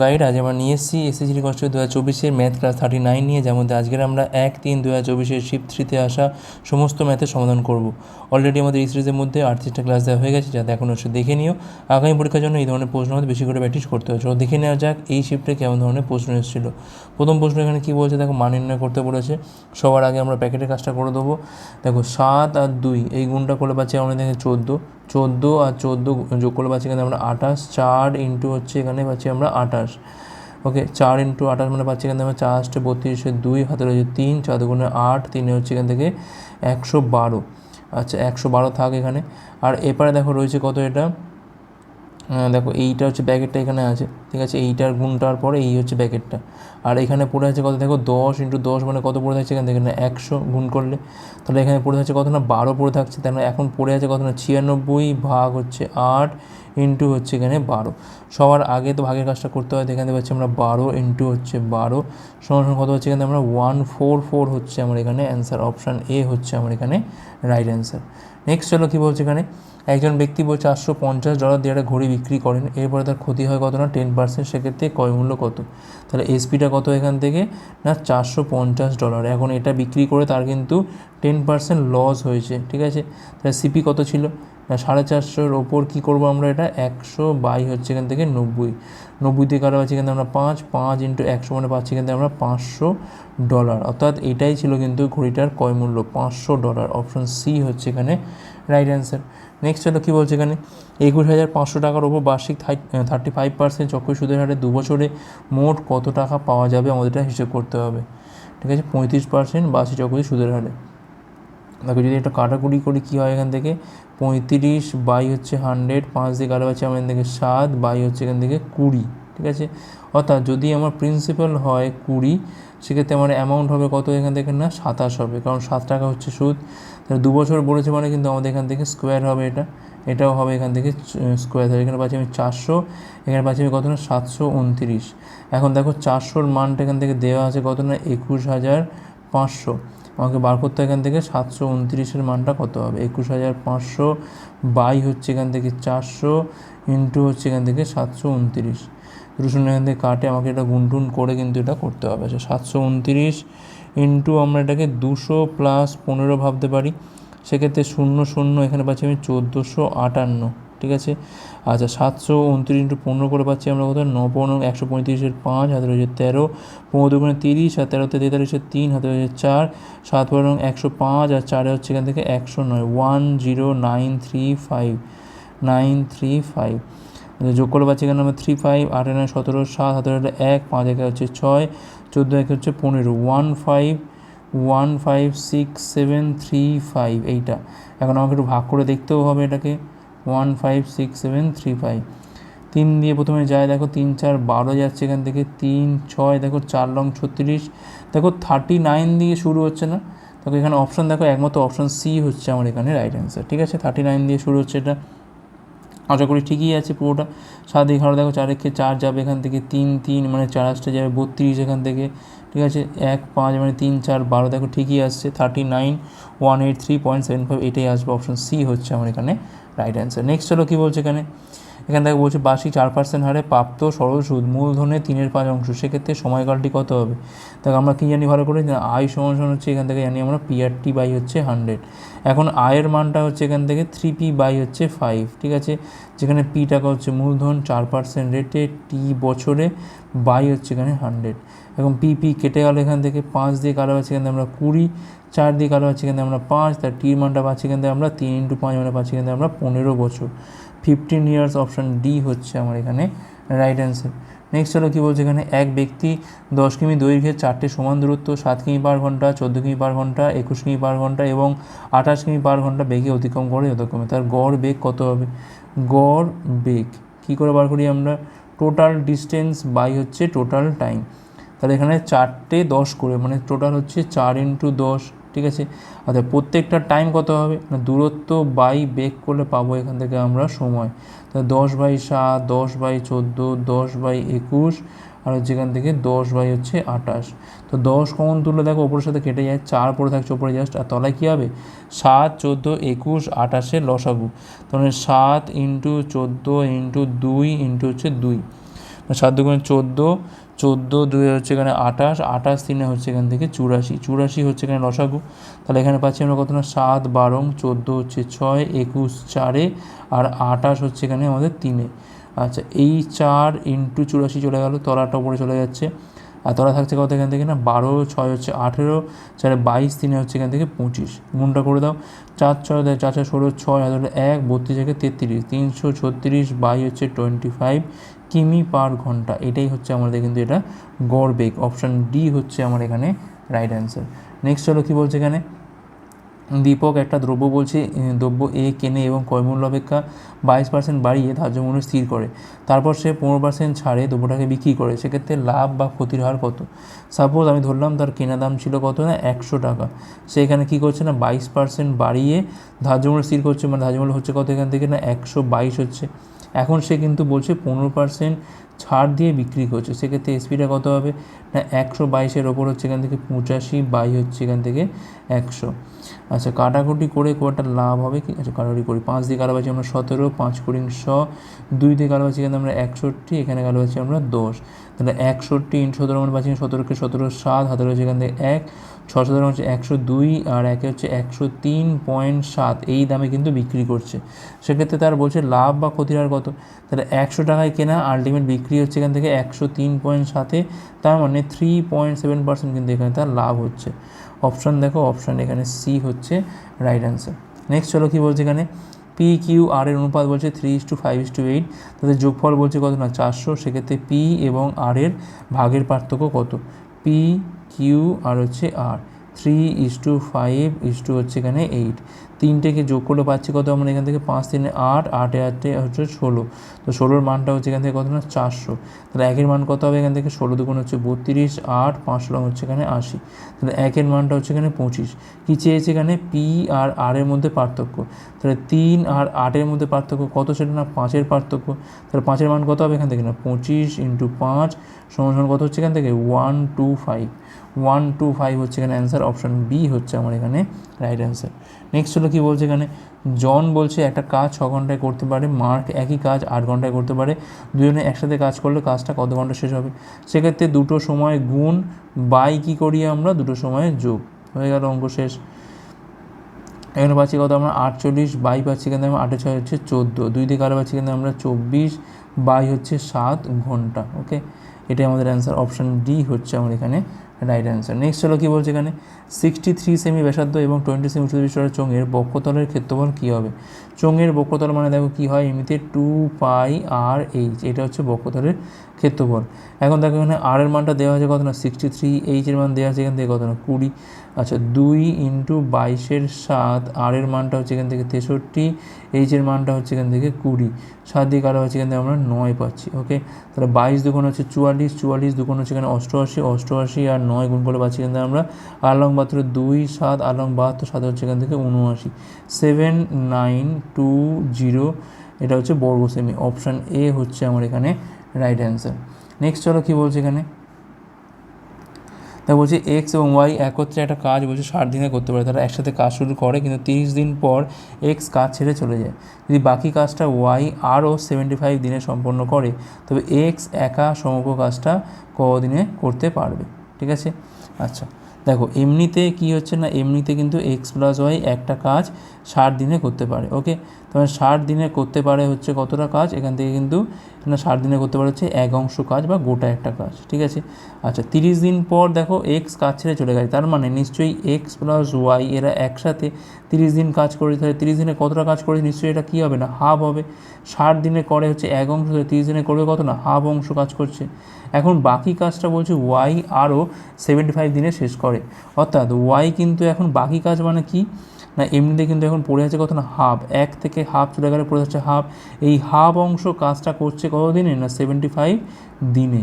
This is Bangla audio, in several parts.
গাইড আজ আমরা নিয়ে এসেছি এসএসসি কষ্ট দু হাজার চব্বিশের ম্যাথ ক্লাস থার্টি নাইন নিয়ে যেমন আজকের আমরা এক তিন দু হাজার চব্বিশের শিফট থ্রিতে আসা সমস্ত ম্যাথের সমাধান করব। অলরেডি আমাদের এই সিরিজের মধ্যে আটত্রিশটা ক্লাস দেওয়া হয়ে গেছে, যাতে এখন হচ্ছে দেখে নিও। আগামী পরীক্ষার জন্য এই ধরনের প্রশ্ন আমাদের বেশি করে প্র্যাকটিস করতে হচ্ছে ও দেখে নেওয়া যাক এই শিফটে কেমন ধরনের প্রশ্ন এসেছিল। প্রথম প্রশ্ন এখানে কী বলছে? দেখো, মান নির্ণয় করতে বলেছে। সবার আগে আমরা প্যাকেটের কাজটা করে দেবো। দেখো, সাত আর দুই, এই গুণটা করে পাচ্ছি আমরা দেখে চোদ্দ। চোদ্দ আর চোদ্দ যোগ করলে পাচ্ছি এখানে আমরা আঠাশ। চার ইন্টু হচ্ছে এখানে পাচ্ছি আমরা আঠাশ। ওকে চার ইন্টু আঠাশ মানে পাচ্ছি এখান থেকে আমরা চার বত্রিশে, দুই হাতে রয়েছে তিন, চার দুগুণে আট, তিনে হচ্ছে এখান থেকে একশো বারো। আচ্ছা একশো বারো থাক এখানে। আর এপারে দেখো রয়েছে কত এটা? দেখো এইটা হচ্ছে ব্যাকেটটা এখানে আছে, ঠিক আছে? এইটার গুণটার পরে এই হচ্ছে ব্যাকেটটা। আর এখানে পড়ে আছে কত? দেখো দশ ইন্টু দশ মানে কত পড়ে থাকছে এখান থেকে? না, একশো গুণ করলে। তাহলে এখানে পড়ে থাকছে কত? না, বারো পড়ে থাকছে। তার মানে এখন পড়ে আছে কত? না, ছিয়ানব্বই ভাগ হচ্ছে আট ইন্টু হচ্ছে এখানে বারো। সবার আগে তো ভাগের কাজটা করতে হয় এখানে পাচ্ছি আমরা বারো ইন্টু হচ্ছে বারো। সমান কত হচ্ছে এখানে? আমরা ওয়ান ফোর ফোর হচ্ছে আমার এখানে অ্যান্সার। অপশান এ হচ্ছে আমার এখানে রাইট অ্যান্সার। নেক্সট হলো কী বলছে এখানে? একজন ব্যক্তি বলছে চারশো পঞ্চাশ ডলার দিয়ে একটা ঘড়ি বিক্রি করেন, এরপরে তার ক্ষতি হয় কত না? টেন পার্সেন্ট সেক্ষেত্রে ক্রয় মূল্য কত? তাহলে এসপিটা কত এখান থেকে? না, চারশো পঞ্চাশ ডলার এখন এটা বিক্রি করে তার কিন্তু টেন পার্সেন্ট লস হয়েছে, ঠিক আছে? তাহলে সিপি কত ছিল? সাড়ে চারশোর ওপর কী করব আমরা এটা? একশো বাই হচ্ছে এখান থেকে নব্বই। নব্বই থেকে কারও পাচ্ছি থেকে আমরা পাঁচ পাঁচ ইন্টু একশো মানে পাচ্ছি থেকে আমরা পাঁচশো ডলার। অর্থাৎ এটাই ছিল কিন্তু ঘড়িটার ক্রয় মূল্য, পাঁচশো ডলার। অপশন সি হচ্ছে এখানে রাইট অ্যান্সার নেক্সট হলো কী বলছে এখানে? একুশ হাজার পাঁচশো টাকার ওপর বার্ষিক থার্টি ফাইভ পার্সেন্ট চক্র সুদের হারে দু বছরে মোট কত টাকা পাওয়া যাবে আমাদের এটা হিসেব করতে হবে। ঠিক আছে? পঁয়ত্রিশ পার্সেন্ট বার্ষিক চক্রবৃদ্ধি সুদের হারে। দেখো যদি একটা কাটাকুটি করি, কী হয় এখান থেকে? পঁয়ত্রিশ, বাই হচ্ছে হান্ড্রেড, পাঁচ দিয়ে কাটা পাচ্ছি আমার এখান থেকে সাত, বাই হচ্ছে এখান থেকে কুড়ি, ঠিক আছে? অর্থাৎ যদি আমার প্রিন্সিপাল হয় কুড়ি, সেক্ষেত্রে আমার অ্যামাউন্ট হবে কত এখান থেকে না? সাতাশ হবে, কারণ সাত টাকা হচ্ছে সুদ। তাহলে দু বছর বলেছে মানে কিন্তু আমাদের এখান থেকে স্কোয়ার হবে এটা। এটাও হবে এখান থেকে স্কোয়ার তাহলে এখানে পাচ্ছি আমি চারশো, এখানে পাচ্ছি আমি কত না? সাতশো উনত্রিশ। এখন দেখো চারশোর মানটা এখান থেকে দেওয়া আছে কত না? একুশ হাজার পাঁচশো। আমাকে বার করতে এখান থেকে সাতশো উনত্রিশের মানটা কত হবে? একুশ হাজার পাঁচশো বাই হচ্ছে এখান থেকে চারশো ইন্টু হচ্ছে এখান থেকে সাতশো উনত্রিশ। দুটো এখান থেকে কাটে, আমাকে এটা গুনটুন করে কিন্তু এটা করতে হবে। আচ্ছা সাতশো উনত্রিশ ইন্টু আমরা এটাকে দুশো প্লাস পনেরো ভাবতে পারি। সেক্ষেত্রে শূন্য শূন্য এখানে পাচ্ছি আমি চোদ্দোশো আটান্ন। ঠিক আছে? আচ্ছা সাতশো উনত্রিশ ইন্টু পনেরো করে পাচ্ছি আমরা কত? ন পনেরো একশো পঁয়ত্রিশের পাঁচ, হাতে রয়েছে তেরো। পনেরো দুগুণে তিরিশ, আর তেরোতে তেতাল্লিশের তিন, হাতে রয়েছে চার। সাত পনেরো একশো পাঁচ, আর চারে হচ্ছে এখান থেকে একশো নয়। One zero nine three five, nine three five. যোগ করে পাচ্ছি এখানে আমরা থ্রি ফাইভ, আট নয় সতেরো সাত, হাতে হলে এক, পাঁচ একে হচ্ছে ছয়, চোদ্দ একে হচ্ছে পনেরো। One five one five, six, seven, three five, এইটা। এখন আমাকে একটু ভাগ করে দেখতেও হবে এটাকে। One five six seven three five তিন দিয়ে প্রথমে যায়, দেখো তিন চার বারো যাচ্ছে এখান থেকে। তিন ছয়, দেখো চার লং ছত্রিশ। দেখো থার্টি নাইন দিয়ে শুরু হচ্ছে না। দেখো এখানে অপশান দেখো একমাত্র অপশান সি হচ্ছে আমার এখানে রাইট অ্যান্সার ঠিক আছে? থার্টি নাইন দিয়ে শুরু হচ্ছে এটা। আশা করি ঠিকই আছে পুরোটা। সাত এগারো, দেখো চার একে চার যাবে এখান থেকে। তিন তিন মানে চার আসতে যাবে। বত্রিশ এখান থেকে। ঠিক আছে, এক, পাঁচ মানে তিন, চার, বারো, দেখো ঠিকই আসছে thirty nine one eight three point seven five এটাই আসবে অপশন সি হচ্ছে আমার এখানে রাইট অ্যান্সার নেক্সট হলো কী বলছে এখানে? এখান থেকে বলছে বার্ষিক চার পার্সেন্ট হারে প্রাপ্ত সরল সুদ, মূলধনে তিনের পাঁচ অংশ, সেক্ষেত্রে সময়কালটি কত হবে? দেখো আমরা কী জানি ভালো করে আয় সমান সমান হচ্ছে এখান থেকে জানি আমরা পিআরটি বাই হচ্ছে হান্ড্রেড এখন আয়ের মানটা হচ্ছে এখান থেকে থ্রি পি বাই হচ্ছে ফাইভ ঠিক আছে? যেখানে পি টাকা হচ্ছে মূলধন, চার পার্সেন্ট রেটে টি বছরে বাই হচ্ছে এখানে হান্ড্রেড এখন পি পি কেটে গেল এখান থেকে, পাঁচ দিয়ে কালো আছে এখান থেকে আমরা কুড়ি, চার দিয়ে কালো আছে এখান থেকে আমরা পাঁচ, তার টির মানটা পাচ্ছি থেকে আমরা তিন ইন্টু পাঁচ মানে পাচ্ছি থেকে আমরা পনেরো বছর। ফিফটিন ইয়ার্স অপশান ডি হচ্ছে আমার এখানে রাইট অ্যান্সার নেক্সট হলো কী বলছে এখানে? এক ব্যক্তি দশ কিমি দৈর্ঘ্যের চারটে সমান দূরত্ব, সাত কিমি পার ঘণ্টা, চোদ্দ কিমি পার ঘণ্টা, একুশ কিমি পার ঘণ্টা এবং আঠাশ কিমি পার ঘণ্টা বেগে অতিক্রম করে যতক্রমে তার গড় বেগ কত হবে? গড় বেগ। কী করে বার করি আমরা? টোটাল ডিস্টেন্স বাই হচ্ছে টোটাল টাইম তাহলে এখানে চারটে দশ করে মানে টোটাল হচ্ছে চার ইন্টু দশ, ঠিক আছে? আচ্ছা প্রত্যেকটা টাইম কত হবে? না দূরত্ব বাই বেগ করলে পাবো এখান থেকে আমরা সময়। তাহলে দশ বাই সাত, দশ বাই চোদ্দ, দশ বাই একুশ, আর হচ্ছে এখান থেকে দশ বাই হচ্ছে আঠাশ। তো দশ কমন তুললে দেখো ওপরের সাথে কেটে যায়, চার পরে থাকছে ওপরে জাস্ট আর তলায় কী হবে? সাত, চোদ্দ, একুশ, আঠাশে লসাগু। তাহলে সাত ইন্টু চোদ্দ ইন্টু দুই ইন্টু হচ্ছে দুই। সাত দুগুণে চোদ্দ চোদ্দ, দুই হচ্ছে এখানে আঠাশ আঠাশ, তিনে হচ্ছে এখান থেকে চুরাশি চুরাশি হচ্ছে এখানে লসাগু তাহলে এখানে পাচ্ছি আমরা কত না? সাত, বারো, চোদ্দ হচ্ছে ছয়, একুশ, চারে আর আঠাশ হচ্ছে এখানে আমাদের তিনে আচ্ছা এই চার ইন্টু চুরাশি চলে গেল, তলাটা উপরে চলে যাচ্ছে। আর তলা থাকছে কত এখান থেকে না? বারো, ছয় হচ্ছে আঠেরো, চারে বাইশ, তিনে হচ্ছে এখান থেকে পঁচিশ। গুণটা করে দাও, চার ছয় দেয় চার ছয় ষোলো, ছয় হাজার এক, বত্রিশ থেকে তেত্রিশ, তিনশো ছত্রিশ, বাই হচ্ছে টোয়েন্টি ফাইভ কিমি পার ঘণ্টা, এটাই হচ্ছে আমাদের কিন্তু এটা গড় বেগ। অপশান ডি হচ্ছে আমার এখানে রাইট অ্যান্সার নেক্সট হলো কী বলছে এখানে? দীপক একটা দ্রব্য বলছে দ্রব্য এ কেনে এবং কয়মূল্য অপেক্ষা? বাইশ পার্সেন্ট বাড়িয়ে ধার্য মূল্য স্থির করে। তারপর সে পনেরো পার্সেন্ট ছাড়ে দ্রব্যটাকে বিক্রি করে। সেক্ষেত্রে লাভ বা ক্ষতির হার কত? সাপোজ আমি ধরলাম তার কেনা দাম ছিল কত না? একশো টাকা। সে এখানে কী করছে না? বাইশ পার্সেন্ট বাড়িয়ে ধার্য মূল্য স্থির করছে। মানে ধার্য মূল্য হচ্ছে কত এখান থেকে না? একশো বাইশ হচ্ছে। এখন সে কিন্তু বলছে পনেরো পার্সেন্ট ছাড় দিয়ে বিক্রি করছে। সেক্ষেত্রে এসপিটা কত হবে? না, একশো বাইশের ওপর হচ্ছে এখান থেকে পঁচাশি, বাই হচ্ছে এখান থেকে একশো। আচ্ছা কাটাকুটি করে কোয়াটা লাভ হবে কি? আচ্ছা কাটাকুটি করি। পাঁচ দিয়ে কালো পাচ্ছি আমরা সতেরো, পাঁচ কুড়ি শ, দুই দিয়ে কালো পাচ্ছি এখানে আমরা একষট্টি, এখানে কালো পাচ্ছি আমরা দশ। তাহলে একষট্টি ইন্টু সতেরো আমরা পাচ্ছি সতেরোকে সতেরো সাত, হাতের হচ্ছে এখান থেকে এক। ছ সতেরো হচ্ছে একশো দুই আর একে হচ্ছে একশো তিন পয়েন্ট সাত। এই দামে কিন্তু বিক্রি করছে। সেক্ষেত্রে তার বলছে লাভ বা ক্ষতির হার কত? তাহলে একশো টাকায় কেনা আলটিমেট বিক্রি হচ্ছে এখান থেকে একশো তিন পয়েন্ট সাতে। তার মানে থ্রি পয়েন্ট সেভেন পার্সেন্ট কিন্তু এখানে তার লাভ হচ্ছে। অপশান দেখো অপশান এখানে সি হচ্ছে রাইট অ্যান্সার নেক্সট চলো কী বলছে এখানে? পি কিউ আর এর অনুপাত বলছে three is to five is to eight তাদের যোগফল বলছে কত না? চারশো। সেক্ষেত্রে পি এবং আর এর ভাগের পার্থক্য কত? পি কিউ আর হচ্ছে আর three is to five is to হচ্ছে এখানে এইট তিনটেকে যোগ করলে পাচ্ছি কত? আমরা এখান থেকে পাঁচ, তিনে আট, আটে আটে হচ্ছে ষোলো। তো ষোলোর মানটা হচ্ছে এখান থেকে কত না? চারশো। তাহলে একের মান কত হবে এখান থেকে? ষোলো দুগুণ হচ্ছে বত্রিশ, আট, পাঁচ রং হচ্ছে এখানে আশি। তাহলে একের মানটা হচ্ছে এখানে পঁচিশ। কী চেয়েছে এখানে? পি আর আর এর মধ্যে পার্থক্য। তাহলে তিন আর আটের মধ্যে পার্থক্য কত সেটা না? পাঁচের পার্থক্য। তাহলে পাঁচের মান কত হবে এখান থেকে না? পঁচিশ ইন্টু পাঁচ সমান কত হচ্ছে এখান থেকে? One two five. One two five হচ্ছে এখানে অ্যান্সার। অপশান বি হচ্ছে আমার এখানে রাইট অ্যান্সার। নেক্সট হলো কী বলছে এখানে? জন বলছে একটা কাজ ছ ঘন্টায় করতে পারে, মার্ক একই কাজ আট ঘন্টায় করতে পারে, দুজনে একসাথে কাজ করলে কাজটা কত ঘণ্টা শেষ হবে? সেক্ষেত্রে দুটো সময় গুণ, বাই কী করি আমরা? দুটো সময়ে যোগ। হয়ে গেল অঙ্ক শেষ। এখানে পাচ্ছি কত আমরা? আটচল্লিশ, বাই পাচ্ছি কিন্তু আমরা আটে ছয় হচ্ছে চোদ্দ। দুই দিকে আরও পাচ্ছি কিন্তু আমরা চব্বিশ, বাই হচ্ছে সাত ঘণ্টা ওকে এটাই আমাদের অ্যান্সার অপশান ডি হচ্ছে আমার এখানে রাইট অ্যান্সার নেক্সট হলো কী বলছে এখানে? সিক্সটি থ্রি সেমি ব্যাসার্ধ এবং টোয়েন্টি সেমি উঁচু বিশ্বর চোঙের বক্ষতলের ক্ষেত্রফল কী হবে? চোঙের বক্ষতল মানে দেখো কী হয় এমনিতে টু পাই আর এইচ এটা হচ্ছে বক্ষতলের ক্ষেত্রফল। এখন দেখো এখানে আর এর মানটা দেওয়া আছে কত না? সিক্সটি থ্রি এইচের মান দেওয়া আছে এখান থেকে কত না? কুড়ি। আচ্ছা দুই ইন্টু বাইশের সাত, আর এর মানটা হচ্ছে এখান থেকে তেষট্টি এইচের মানটা হচ্ছে এখান থেকে কুড়ি। সাত দিয়ে কারও হচ্ছে এখান থেকে আমরা নয় পাচ্ছি, ওকে? তাহলে বাইশ দুগুণ হচ্ছে চুয়াল্লিশ চুয়াল্লিশ দুগুণ হচ্ছে এখানে অষ্টআশি অষ্টআশি আর নয় গুণ করে পাচ্ছি এখান থেকে আমরা আর লং বাহাত্তর দুই, সাত, আর লং বাহাত্তর সাত হচ্ছে এখান থেকে উনআশি। সেভেন, নাইন, টু, জিরো, এটা হচ্ছে বর্গ সেমি অপশান এ হচ্ছে আমার এখানে রাইট অ্যান্সার। নেক্সট চলো কী বলছে এখানে? তা বলছে এক্স এবং ওয়াই একত্রে একটা কাজ বলছে ষাট দিনে করতে পারে। তারা একসাথে কাজ শুরু করে, কিন্তু তিরিশ দিন পর এক্স কাজ ছেড়ে চলে যায়। যদি বাকি কাজটা ওয়াই আরও সেভেন্টি ফাইভ দিনে সম্পন্ন করে, তবে এক্স একা সমগ্র কাজটা কদিনে করতে পারবে। ঠিক আছে? আচ্ছা দেখো, এমনিতে কি হচ্ছে না, এমনিতে কিন্তু এক্স প্লাস ওয়াই একটা কাজ ষাট দিনে করতে পারে। ওকে তবে ষাট দিনে করতে পারে হচ্ছে কতটা কাজ? এখান থেকে কিন্তু না ষাট দিনে করতে পারে হচ্ছে এক অংশ কাজ বা গোটা একটা কাজ, ঠিক আছে? আচ্ছা তিরিশ দিন পর দেখো এক্স কাজ ছেড়ে চলে গেছে, তার মানে নিশ্চয়ই এক্স প্লাস ওয়াই এরা একসাথে তিরিশ দিন কাজ করে, তাহলে তিরিশ দিনে কতটা কাজ করে নিশ্চয়ই এটা কী হবে না? হাফ হবে। ষাট দিনে করে হচ্ছে এক অংশ তিরিশ দিনে করবে কত না? হাফ অংশ কাজ করছে। এখন বাকি কাজটা বলছে ওয়াই আরও সেভেন্টি ফাইভ দিনে শেষ করে। অর্থাৎ ওয়াই কিন্তু এখন বাকি কাজ মানে কি? না, এমনিতে কিন্তু এখন পড়ে আছে কত না হাফ এক থেকে হাফ চলে গেলে পড়ে যাচ্ছে হাফ এই হাফ অংশ কাজটা করছে কত দিনে না সেভেন্টি ফাইভ দিনে।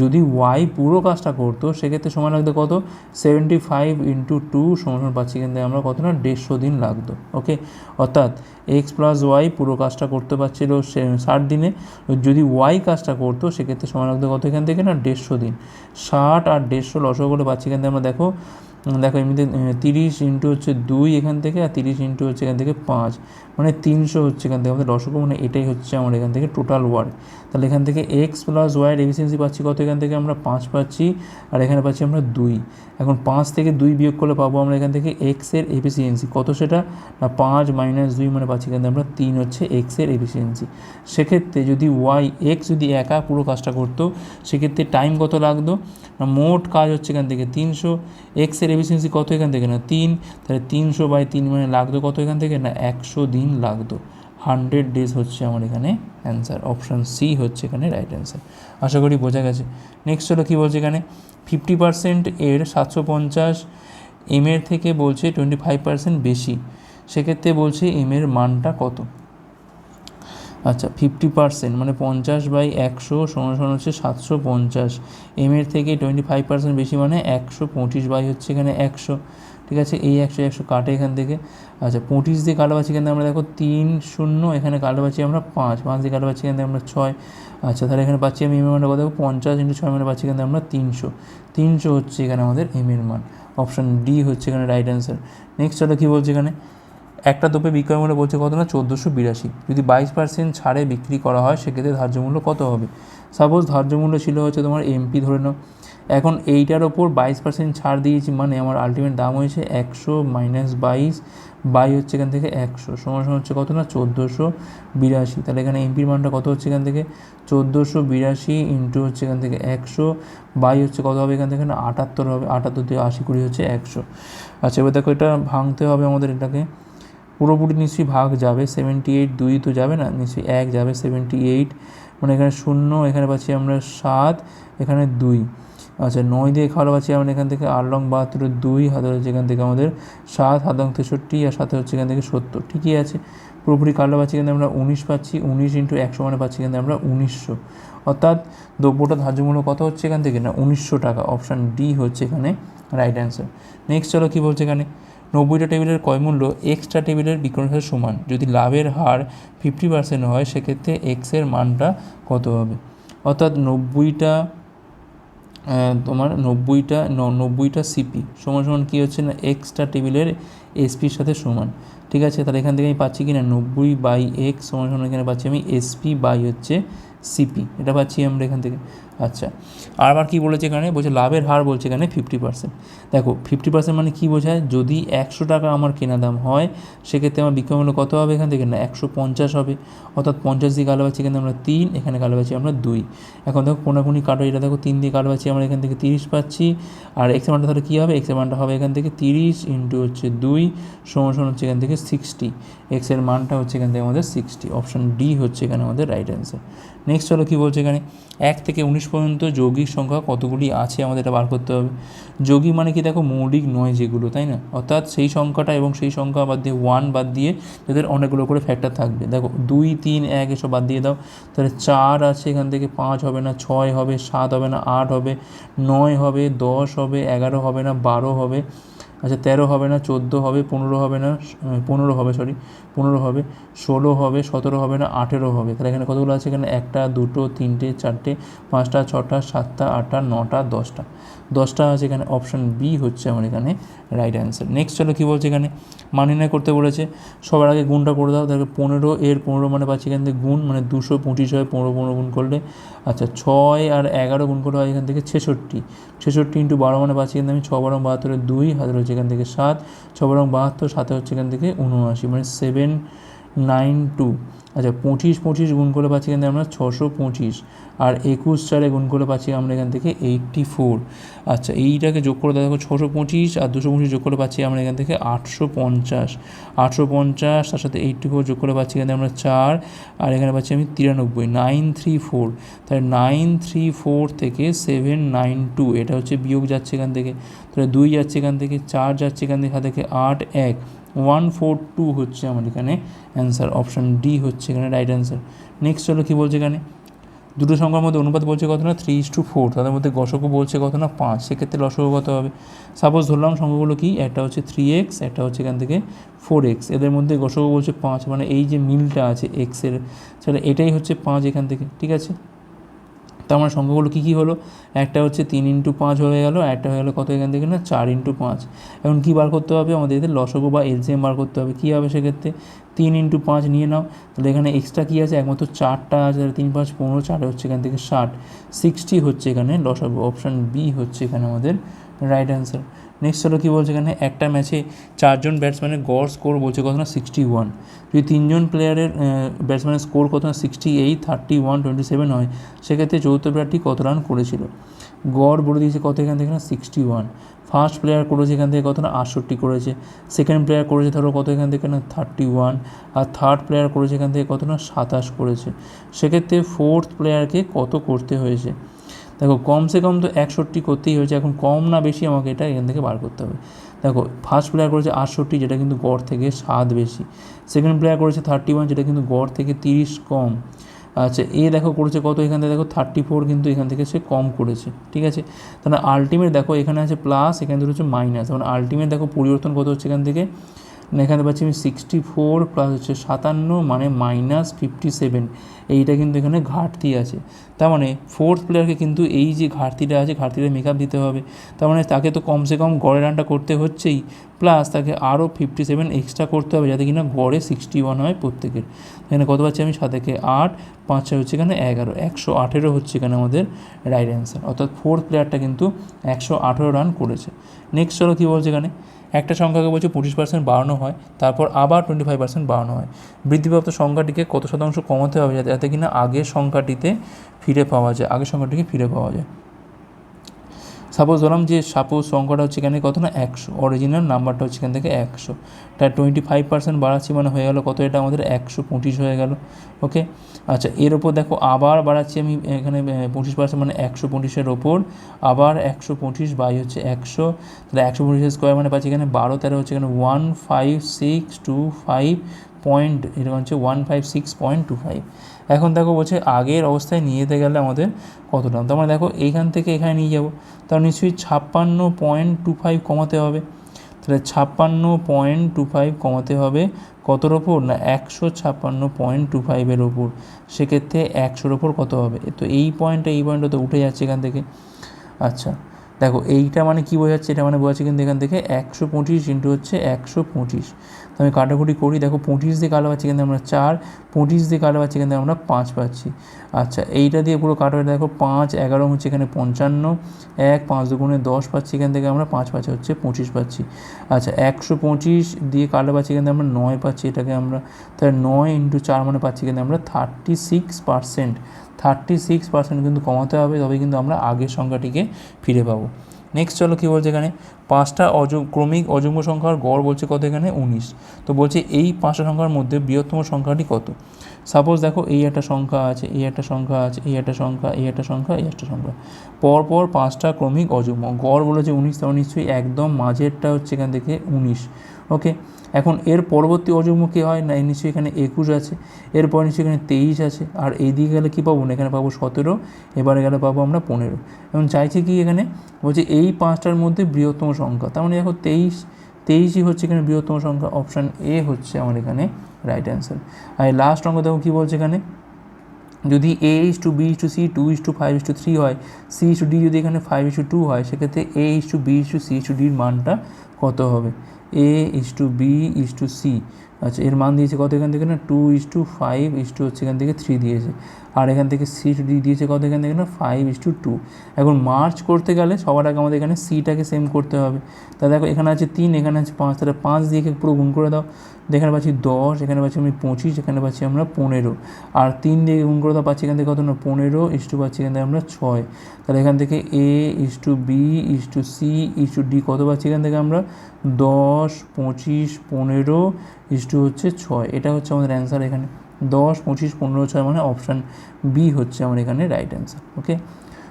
যদি ওয়াই পুরো কাজটা করতো, সেক্ষেত্রে সময় লাগতো কত? সেভেন্টি ফাইভ ইন্টু টু সমান পাচ্ছি কিন্তু আমরা কত না, দেড়শো দিন লাগতো ওকে অর্থাৎ এক্স প্লাস ওয়াই পুরো কাজটা করতে পারছিল ষাট দিনে। যদি ওয়াই কাজটা করতো, সেক্ষেত্রে সময় লাগতো কত এখান থেকে না, দেড়শো দিন। ষাট আর দেড়শো লসও করে পাচ্ছি কিন্তু আমরা দেখো দেখো এমনিতে তিরিশ ইন্টু হচ্ছে দুই এখান থেকে আর তিরিশ ইন্টু হচ্ছে এখান থেকে পাঁচ। মানে তিনশো হচ্ছে এখান থেকে, আমাদের লসগু মানে এটাই হচ্ছে আমার এখান থেকে টোটাল ওয়ার্ড তাহলে এখান থেকে এক্স প্লাস ওয়াইয়ের এফিসিয়েন্সি পাচ্ছি কত? এখান থেকে আমরা পাঁচ পাচ্ছি, আর এখানে পাচ্ছি আমরা দুই। এখন পাঁচ থেকে দুই বিয়োগ করলে পাবো আমরা এখান থেকে এক্সের এফিসিয়েন্সি কত সেটা? না, পাঁচ মাইনাস দুই মানে পাচ্ছি এখান থেকে আমরা তিন হচ্ছে এক্সের এফিসিয়েন্সি সেক্ষেত্রে যদি ওয়াই এক্স যদি একা পুরো কাজটা করতো, সেক্ষেত্রে টাইম কত লাগতো? না, মোট কাজ হচ্ছে এখান থেকে তিনশো। এক্সের এফিসিয়েন্সি কত এখান থেকে? না, তিন। তাহলে তিনশো বাই তিন মানে লাগতো কত এখান থেকে? না, একশো দিন। লাগতো। হান্ড্রেড ডেজ হচ্ছে আমার এখানে অ্যান্সার। অপশান সি হচ্ছে এখানে রাইট অ্যান্সার। আশা করি বোঝা গেছে। নেক্সট হলো কী বলছে এখানে? ফিফটি পার্সেন্ট এর সাতশো পঞ্চাশ, এম এর থেকে বলছে টোয়েন্টি ফাইভ পার্সেন্ট বেশি। সেক্ষেত্রে বলছে এম এর মানটা কত? আচ্ছা ফিফটি পার্সেন্ট মানে পঞ্চাশ বাই একশো সমান সমান হচ্ছে সাতশো পঞ্চাশ। এম এর থেকে টোয়েন্টি ফাইভ পার্সেন্ট বেশি মানে একশো পঁচিশ বাই হচ্ছে এখানে একশো। ঠিক আছে? এই একশো একশো কাটে এখান থেকে। আচ্ছা পঁচিশ দিয়ে কালো পাচ্ছি এখানে আমরা দেখো তিন শূন্য, এখানে কালো পাচ্ছি আমরা পাঁচ পাঁচ দিয়ে কালো পাচ্ছি এখানে আমরা ছয় আচ্ছা তাহলে এখানে পাচ্ছি আমি এম এর মানটা দেখো? পঞ্চাশ ইন্টু ছয় মানে পাচ্ছি এখানে আমরা তিনশো। তিনশো হচ্ছে এখানে আমাদের এম এর মান। অপশান ডি হচ্ছে এখানে রাইট অ্যান্সার নেক্সট হলো কী বলছে এখানে? একটা দোপে বিক্রয় মূল্য বলছে কত না? চোদ্দোশো বিরাশি। যদি বাইশ পার্সেন্ট ছাড়ে বিক্রি করা হয়, সেক্ষেত্রে ধার্য মূল্য কত হবে? সাপোজ ধার্য মূল্য ছিল হচ্ছে তোমার এমপি ধরে নাও। এখন এইটার ওপর বাইশ পার্সেন্ট ছাড় দিয়েছি মানে আমার আলটিমেট দাম হয়েছে একশো মাইনাস বাইশ বাই হচ্ছে এখান থেকে একশো, সমান সমান হচ্ছে কত না? চোদ্দোশো বিরাশি। তাহলে এখানে এমপির মানটা কত হচ্ছে এখান থেকে? চোদ্দোশো বিরাশি ইন্টু হচ্ছে এখান থেকে একশো, বাই হচ্ছে কত হবে এখান থেকে না? আটাত্তর হবে, আটাত্তর দিয়ে আশি কুড়ি হচ্ছে একশো। আচ্ছা এবার দেখো এটা ভাঙতে হবে আমাদের এটাকে। পুরোপুরি নিশ্চয়ই ভাগ যাবে সেভেন্টি এইট দুই তো যাবে না? নিশ্চয়ই এক যাবে সেভেন্টি এইট মানে এখানে শূন্য, এখানে পাচ্ছি আমরা সাত, এখানে দুই। আচ্ছা নয় দিয়ে খাওয়া পাচ্ছি আমরা এখান থেকে আট লং বাহাত্তরের দুই হাতে হচ্ছে এখান থেকে আমাদের সাত হাত লং তেষট্টি আর সাথে হচ্ছে এখান থেকে সত্তর। ঠিকই আছে। পুরোপুরি কালো পাচ্ছি এখানে আমরা উনিশ পাচ্ছি, উনিশ ইন্টু একশো মানে পাচ্ছি কিন্তু আমরা উনিশশো। অর্থাৎ দ্রব্যটা ধার্য মূল্য কত হচ্ছে এখান থেকে? না, উনিশশো টাকা। অপশান ডি হচ্ছে এখানে রাইট অ্যান্সার নেক্সট চলো কী বলছে এখানে? নব্বইটা টেবিলের কয় মূল্য এক্সট্রা টেবিলের বিক্রয়ের সমান। যদি লাভের হার ফিফটি পার্সেন্ট হয়, সেক্ষেত্রে এক্সের মানটা কত হবে? অর্থাৎ নব্বইটা তোমার নব্বইটা নব্বইটা সিপি সমান সমান কী হচ্ছে না এক্সট্রা টেবিলের এসপির সাথে সমান। ঠিক আছে? তাহলে এখান থেকে আমি পাচ্ছি কি না নব্বই বাই এক্স সমান সমান এখানে পাচ্ছি আমি এসপি বাই হচ্ছে সিপি এটা পাচ্ছি আমরা এখান থেকে। আচ্ছা। আর আবার কী বলেছে এখানে? বলছে, লাভের হার বলছে এখানে ফিফটি পার্সেন্ট দেখো ফিফটি পার্সেন্ট মানে কী বোঝায়? যদি একশো টাকা আমার কেনা দাম হয়, সেক্ষেত্রে আমার বিক্রয় মূল্য কত হবে এখান থেকে? না, একশো পঞ্চাশ হবে। অর্থাৎ পঞ্চাশ দিয়ে কালো পাচ্ছি এখানে আমরা তিন, এখানে কালো পাচ্ছি আমরা দুই। এখন দেখো, কোনাকুনি কাটো, এটা দেখো, তিন দিয়ে কালো পাচ্ছি আমরা এখান থেকে তিরিশ পাচ্ছি। আর এক্স মানটা তাহলে কী হবে? এক্স মানটা হবে এখান থেকে তিরিশ ইন্টু হচ্ছে দুই, সমান সমান হচ্ছে এখান থেকে সিক্সটি এক্সের মানটা হচ্ছে এখান থেকে আমাদের সিক্সটি অপশান ডি হচ্ছে এখানে আমাদের রাইট অ্যান্সার নেক্সট হলো কী বলছে এখানে? এক থেকে উনিশ পর্যন্ত যৌগিক সংখ্যা কতগুলি আছে আমাদের এটা বার করতে হবে। যৌগিক মানে কি? দেখো, মৌলিক নয় যেগুলো, তাই না? অর্থাৎ সেই সংখ্যাটা এবং সেই সংখ্যা বাদ দিয়ে ওয়ান বাদ দিয়ে যাদের অনেকগুলো করে ফ্যাক্টর থাকবে। দেখো, দুই, তিন, এক এসব বাদ দিয়ে দাও। তাহলে চার আছে এখান থেকে, পাঁচ হবে না, ছয় হবে, সাত হবে না, আট হবে, নয় হবে, দশ হবে, এগারো হবে না, বারো হবে। আচ্ছা তেরো হবে না, চোদ্দ হবে, পনেরো হবে না পনেরো হবে সরি পনেরো হবে, ষোলো হবে, সতেরো হবে না, আঠেরো হবে। তাহলে এখানে কতগুলো আছে? এখানে একটা, দুটো, তিনটে, চারটে, পাঁচটা, ছটা, সাতটা, আটটা, নটা, দশটা। দশটা আছে এখানে অপশান বি হচ্ছে আমার এখানে রাইট অ্যান্সার নেক্সট চলো কী বলছে এখানে? মান নির্ণয় করতে বলেছে, সবার আগে গুণটা করে দাও তাহলে পনেরো, এর পনেরো মানে পাচ্ছি এখান থেকে গুণ মানে দুশো, পঁচিশ হয়, পনেরো পনেরো গুণ করলে আচ্ছা ছয় আর এগারো গুণ করলে হয় এখান থেকে ছেষট্টি। ছেষট্টি ইন্টু বারো মানে পাচ্ছি থেকে আমি ছ বারো বাহাত্তরের দুই, হাতের হচ্ছে এখান থেকে সাত, ছ বারো বাহাত্তর সাথে হচ্ছে এখান থেকে উনআশি মানে সেভেন নাইন টু আচ্ছা পঁচিশ পঁচিশ গুণ করে পাচ্ছি এখান থেকে আমরা ছশো পঁচিশ। আর একুশ চারে গুণ করে পাচ্ছি আমরা এখান থেকে এইটটি ফোর আচ্ছা এইটাকে যোগ করে দেখো, ছশো পঁচিশ আর দুশো পঁচিশ যোগ করে পাচ্ছি আমরা এখান থেকে আটশো পঞ্চাশ। আটশো পঞ্চাশ, তার সাথে এইটটি ফোর যোগ করে পাচ্ছি এখানে আমরা চার। আর এখানে পাচ্ছি আমি তিরানব্বই নাইন থ্রি ফোর তাহলে নাইন থ্রি ফোর থেকে সেভেন নাইন টু এটা হচ্ছে বিয়োগ যাচ্ছে এখান থেকে। তাহলে দুই যাচ্ছে এখান থেকে, চার যাচ্ছে এখান থেকে থেকে আট, এক। ওয়ান ফোর টু হচ্ছে আমার এখানে অ্যান্সার অপশান ডি হচ্ছে এখানে রাইট অ্যান্সার নেক্সট হলো কী বলছে এখানে? দুটো সংখ্যার মধ্যে অনুপাত বলছে কত না? থ্রি ইস টু ফোর তাদের মধ্যে গসকও বলছে কত না? পাঁচ, সেক্ষেত্রে লসকও কত হবে? সাপোজ ধরলাম সংখ্যাগুলো কি? একটা হচ্ছে থ্রি এক্স একটা হচ্ছে এখান থেকে ফোর এক্স এদের মধ্যে গসকও বলছে পাঁচ মানে এই যে মিলটা আছে এক্সের তাহলে এটাই হচ্ছে পাঁচ এখান থেকে, ঠিক আছে? তার মানে সংখ্যাগুলো কী কী হলো? একটা হচ্ছে তিন ইন্টু পাঁচ হয়ে গেল একটা হয়ে গেলো কত এখান থেকে না? চার ইন্টু পাঁচ। এখন কী বার করতে হবে? আমাদের এদের লসগো বা এলসিএম বার করতে হবে। কী হবে সেক্ষেত্রে? তিন ইন্টু পাঁচ নিয়ে নাও। তাহলে এখানে এক্সট্রা কী আছে? একমাত্র চারটা আছে। তাহলে তিন, পাঁচ, পনেরো, চার হচ্ছে এখান থেকে ষাট। সিক্সটি হচ্ছে এখানে লসগো। অপশান বি হচ্ছে এখানে আমাদের রাইট অ্যান্সার। নেক্সট হলো কী বলছে এখানে? একটা ম্যাচে চারজন ব্যাটসম্যানের গড় স্কোর বলছে কত না? সিক্সটি ওয়ান যদি তিনজন প্লেয়ারের ব্যাটসম্যানের স্কোর কত না sixty eight thirty one twenty seven হয়, সেক্ষেত্রে চৌথ প্লেয়ারটি কত রান করেছিল? গড় বলে দিয়েছে কত এখান থেকে না? সিক্সটি ওয়ান ফার্স্ট প্লেয়ার করেছে এখান থেকে কত না? আটষট্টি করেছে। সেকেন্ড প্লেয়ার করেছে ধরো কত এখান থেকে না? থার্টি ওয়ান আর থার্ড প্লেয়ার করেছে এখান থেকে কত না? সাতাশ করেছে। সেক্ষেত্রে ফোর্থ প্লেয়ারকে কত করতে হয়েছে? দেখো কমসে কম তো একষট্টি করতেই হয়েছে, এখন কম না বেশি আমাকে এটা এখান থেকে বার করতে হবে। দেখো ফার্স্ট প্লেয়ার করেছে আটষট্টি, যেটা কিন্তু গড় থেকে সাত বেশি। সেকেন্ড প্লেয়ার করেছে থার্টি ওয়ান যেটা কিন্তু গড় থেকে তিরিশ কম। আচ্ছা এ দেখো করেছে কত এখান থেকে? দেখো থার্টি ফোর কিন্তু এখান থেকে সে কম করেছে, ঠিক আছে? তাহলে আলটিমেট দেখো, এখানে আছে প্লাস এখান থেকে হচ্ছে মাইনাস মানে আলটিমেট দেখো পরিবর্তন কত হচ্ছে এখান থেকে? এখানে পাচ্ছি আমি সিক্সটি ফোর প্লাস হচ্ছে সাতান্ন মানে মাইনাস ফিফটি সেভেন এইটা কিন্তু এখানে ঘাটতি আছে। তার মানে ফোর্থ প্লেয়ারকে কিন্তু এই যে ঘাটতিটা আছে, ঘাটতিটা মেকআপ দিতে হবে। তার মানে তাকে তো কমসে কম গড়ে রানটা করতে হচ্ছেই। প্লাস তাকে আরও ফিফটি সেভেন এক্সট্রা করতে হবে যাতে কিনা গড়ে সিক্সটি ওয়ান হয় প্রত্যেকের। এখানে কত পাচ্ছি আমি? সাত থেকে আট, পাঁচ ছয় হচ্ছে এখানে এগারো। একশো আঠেরো হচ্ছে এখানে আমাদের রাইট অ্যান্সার অর্থাৎ ফোর্থ প্লেয়ারটা কিন্তু একশো আঠেরো রান করেছে। নেক্সট চলো কী বলছে এখানে? একটা সংখ্যাকে বলছে পঁচিশ পার্সেন্ট বাড়ানো হয়, তারপর আবার টোয়েন্টি ফাইভ পার্সেন্ট বাড়ানো হয়। বৃদ্ধিপ্রাপ্ত সংখ্যাটিকে কত শতাংশ কমাতে হবে যাতে যাতে কিনা আগের সংখ্যাটিতে ফিরে পাওয়া যায়, আগের সংখ্যাটিকে ফিরে পাওয়া যায়। সাপোজ ধরলাম যে সাপোজ সংখ্যাটা হচ্ছে এখানে কত না, একশো। অরিজিনাল নাম্বারটা হচ্ছে এখান থেকে একশো। তার টোয়েন্টি ফাইভ পার্সেন্ট বাড়াচ্ছি মানে হয়ে গেলো কত? এটা আমাদের একশো পঁচিশ হয়ে গেল। ওকে আচ্ছা এর ওপর দেখো আবার বাড়াচ্ছি আমি, এখানে পঁচিশ পার্সেন্ট মানে একশো পঁচিশের ওপর আবার একশো পঁচিশ বাই হচ্ছে একশো। তাহলে একশো পঁচিশের স্কোয়ার মানে পাচ্ছি এখানে বারো, তেরো হচ্ছে এখানে one five six two five point এরকম হচ্ছে one five six point two five. এখন দেখো বলছে আগের অবস্থায় নিয়ে যেতে গেলে আমাদের কতটা? তার মানে দেখো এইখান থেকে এখানে নিয়ে যাব তার নিশ্চয়ই ছাপ্পান্ন পয়েন্ট টু ফাইভ কমাতে হবে। তাহলে ছাপ্পান্ন পয়েন্ট টু ফাইভ কমাতে হবে কতর ওপর? না, একশো ছাপ্পান্ন পয়েন্ট টু ফাইভের ওপর। সেক্ষেত্রে একশোর ওপর কত হবে? তো এই পয়েন্টটা এই পয়েন্টটা তো উঠে যাচ্ছে এখান থেকে। আচ্ছা দেখো, এইটা মানে কী বোঝাচ্ছে? এটা মানে বোঝাচ্ছে কিন্তু এখান থেকে একশো পঁচিশ ইন্টু হচ্ছে একশো পঁচিশ। তো আমি কাটাকুটি করি। দেখো পঁচিশ দিয়ে কালো পাচ্ছি কিন্তু আমরা চার, পঁচিশ দিয়ে কালো পাচ্ছি কিন্তু আমরা পাঁচ পাচ্ছি। আচ্ছা এইটা দিয়ে পুরো কাটো দেখো পাঁচ, এগারো হচ্ছে এখানে পঞ্চান্ন, এক, পাঁচ দুগুণে দশ পাচ্ছি, এখান থেকে আমরা পাঁচ পাঁচ হচ্ছে পঁচিশ পাচ্ছি। আচ্ছা একশো পঁচিশ দিয়ে কালো পাচ্ছি কিন্তু আমরা নয় পাচ্ছি এটাকে আমরা, তাহলে নয় ইন্টু চার মানে পাচ্ছি কিন্তু আমরা thirty six percent thirty six percent কিন্তু কমাতে হবে তবে কিন্তু আমরা আগের সংখ্যাটিকে ফিরে পাবো। নেক্সট চলো কী বলছে এখানে? পাঁচটা অজ ক্রমিক অযুগ্ম সংখ্যার গড় বলছে কত এখানে? উনিশ। তো বলছে এই পাঁচটা সংখ্যার মধ্যে বৃহত্তম সংখ্যাটি কত? সাপোজ দেখো এই একটা সংখ্যা আছে, এই একটা সংখ্যা আছে, এই একটা সংখ্যা, এই একটা সংখ্যা, এই একটা সংখ্যা। পরপর পাঁচটা ক্রমিক অযুগ্ম। গড় বলেছে উনিশ তাও নিশ্চয়ই একদম মাঝেরটা হচ্ছে এখান থেকে উনিশ। ওকে এখন এর পরবর্তী অযুগ্ম কী হয়? না নিশ্চয়ই এখানে একুশ আছে। এরপর নিশ্চয়ই এখানে তেইশ আছে। আর এই দিকে গেলে কী পাবো? না, এখানে পাবো সতেরো। এবারে গেলে পাবো আমরা পনেরো। এবং চাইছি কি এখানে? বলছে এই পাঁচটার মধ্যে বৃহত্তম সংখ্যা। তার মানে দেখো তেইশ, তেইশই হচ্ছে এখানে বৃহত্তম সংখ্যা। অপশান এ হচ্ছে আমার এখানে রাইট অ্যান্সার আর লাস্ট অঙ্ক দেখো কী বলছে এখানে? যদি A is to B is to C two is to five is to three হয় সি ইস টু ডি যদি এখানে ফাইভ ইস টু টু হয়, সেক্ষেত্রে A is to B is to C is to ডির মানটা কত হবে? A is to B is to C আচ্ছা এর মান দিয়েছে কত এখান থেকে না? Two is to five is to হচ্ছে এখান থেকে থ্রি দিয়েছে। আর এখান থেকে সি টু ডি দিয়েছে কত? এখান থেকে না ফাইভ ইস টু টু এখন মার্চ করতে গেলে সবার আগে আমাদের এখানে সিটাকে সেম করতে হবে। তা দেখো, এখানে আছে তিন, এখানে আছে পাঁচ। তাহলে পাঁচ দিয়ে পুরো গুণ করে দাও। এখানে পাচ্ছি দশ, এখানে পাচ্ছি আমি পঁচিশ, এখানে পাচ্ছি আমরা পনেরো। আর তিন দিয়ে গুণ করে দাও, পাচ্ছি এখান থেকে কত না? পনেরো ইস টু পাচ্ছি এখান থেকে আমরা ছয়। তাহলে এখান থেকে A is to B is to C is to D কত পাচ্ছি এখান থেকে আমরা? দশ, পঁচিশ, পনেরো ইস টু হচ্ছে ছয়। এটা হচ্ছে আমাদের অ্যান্সার এখানে। দশ, পঁচিশ, পনেরো, ছয় মানে অপশান বি হচ্ছে আমার এখানে রাইট অ্যান্সার ওকে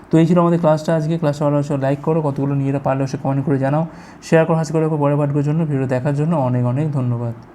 তো এই ছিল আমাদের ক্লাসটা আজকে। ক্লাসটা ভালো হচ্ছে লাইক করো, কতগুলো নিজেরা পারলে সে কমেন্ট করে জানাও। শেয়ার করো, হাসি করে বড় পাঠকের জন্য ভিডিও দেখার জন্য অনেক অনেক ধন্যবাদ।